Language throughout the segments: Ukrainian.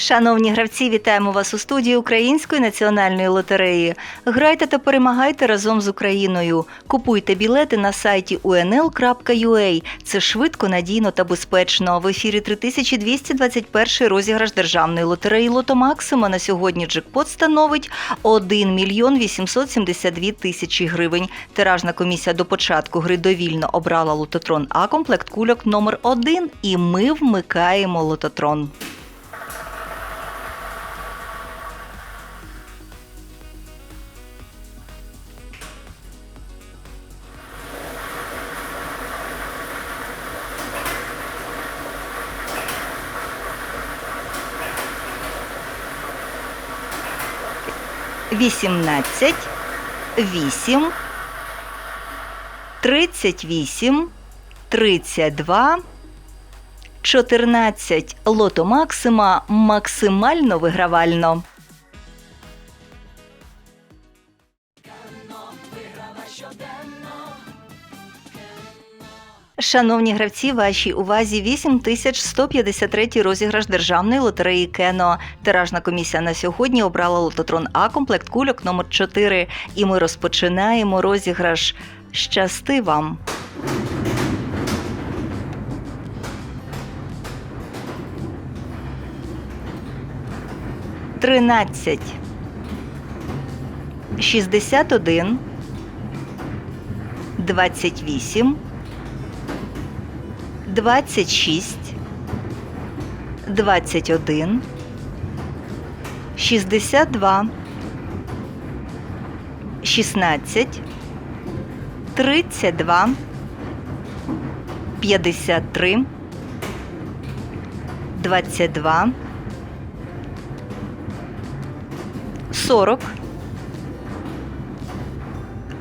Шановні гравці, вітаємо вас у студії Української національної лотереї. Грайте та перемагайте разом з Україною. Купуйте білети на сайті unl.ua. Це швидко, надійно та безпечно. В ефірі 3221 розіграш державної лотереї Лото Максима. На сьогодні джекпот становить 1 мільйон 872 тисячі гривень. Тиражна комісія до початку гри довільно обрала лототрон А комплект кульок номер 1 і ми вмикаємо лототрон. Вісімнадцять, вісім, тридцять вісім, тридцять два, чотирнадцять. Лото Максима максимально вигравально. Шановні гравці, вашій увазі 8153 розіграш державної лотереї Кено. Тиражна комісія на сьогодні обрала лототрон А комплект кульок номер 4 І ми розпочинаємо розіграш. Щасти вам! Тринадцять. Шістдесят один. Двадцять вісім. 26, 21, 62, 16, 32, 53, 22, 40,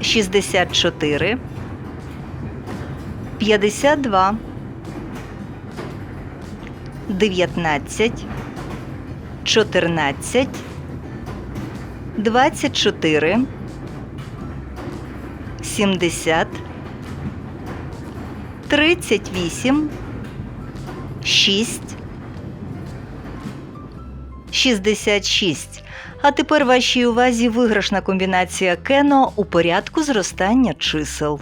64, 52, 19, 14, 24, 70, 38, 6, 66. А тепер вашій увазі виграшна комбінація кено у порядку зростання чисел.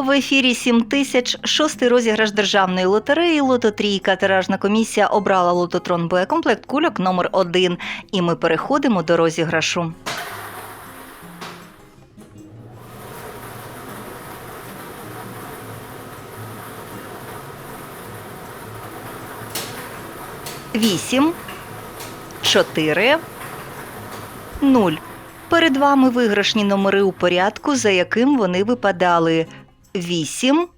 В ефірі 7 тисяч шостий розіграш державної лотереї Лототрійка. Тиражна комісія обрала лототрон Б комплект кульок номер 1 І ми переходимо до розіграшу. Вісім, чотири, нуль. Перед вами виграшні номери у порядку, за яким вони випадали. 8,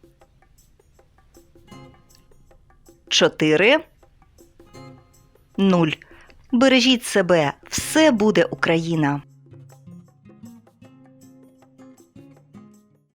4, 0. Бережіть себе, все буде Україна.